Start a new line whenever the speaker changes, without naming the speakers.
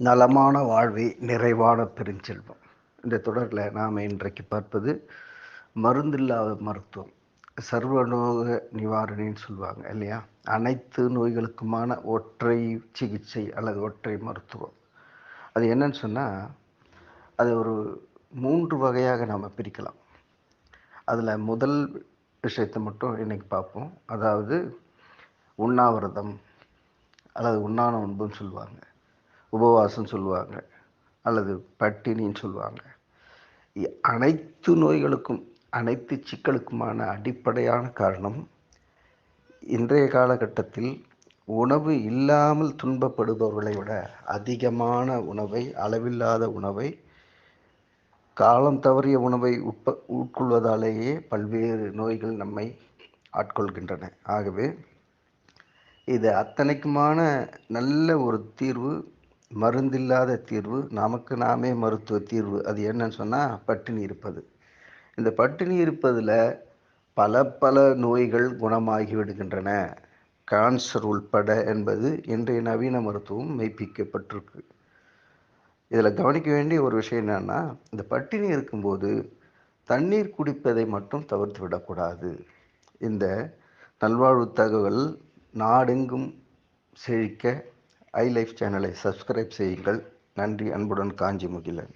நலமான வாழ்வே நிறைவான பெருஞ்செல்வம். இந்த தொடரில் நாம் இன்றைக்கு பார்ப்பது மருந்தில்லாத மருத்துவம். சர்வநோக நிவாரணின்னு சொல்லுவாங்க இல்லையா? அனைத்து நோய்களுக்குமான ஒற்றை சிகிச்சை அல்லது ஒற்றை மருத்துவம். அது என்னன்னு சொன்னால் அது ஒரு மூன்று வகையாக நாம் பிரிக்கலாம். அதில் முதல் விஷயத்தை மட்டும் இன்றைக்கி பார்ப்போம். அதாவது உண்ணாவிரதம் அல்லது உண்ணான உண்புன்னு சொல்லுவாங்க. உபவாசம் சொல்லுவாங்க. அல்லது பட்டினின்னு சொல்லுவாங்க. அனைத்து நோய்களுக்கும் அனைத்து சிக்கலுக்குமான அடிப்படையான காரணம் இன்றைய காலகட்டத்தில் உணவு இல்லாமல் துன்பப்படுபவர்களை விட அதிகமான உணவை அளவில்லாத உணவை காலம் தவறிய உணவை உட்ப உட்கொள்வதாலேயே பல்வேறு நோய்கள் நம்மை ஆட்கொள்கின்றன. ஆகவே இது அத்தனைக்குமான நல்ல ஒரு தீர்வு மருந்தில்லாத தீர்வு நமக்கு நாமே மருத்துவ தீர்வு. அது என்னன்னு சொன்னால் பட்டினி இருப்பது. இந்த பட்டினி இருப்பதில் பல பல நோய்கள் குணமாகி விடுகின்றன. உள்பட என்பது இன்றைய நவீன மருத்துவம் மெய்ப்பிக்கப்பட்டிருக்கு. இதில் கவனிக்க வேண்டிய ஒரு விஷயம் என்னென்னா இந்த பட்டினி இருக்கும்போது தண்ணீர் குடிப்பதை மட்டும் தவிர்த்து விடக்கூடாது. இந்த நல்வாழ்வு தகவல் நாடெங்கும் செழிக்க ஐ லைஃப் சேனலை சப்ஸ்கிரைப் செய்யுங்கள். நன்றி. அன்புடன் காஞ்சி முகிலன்.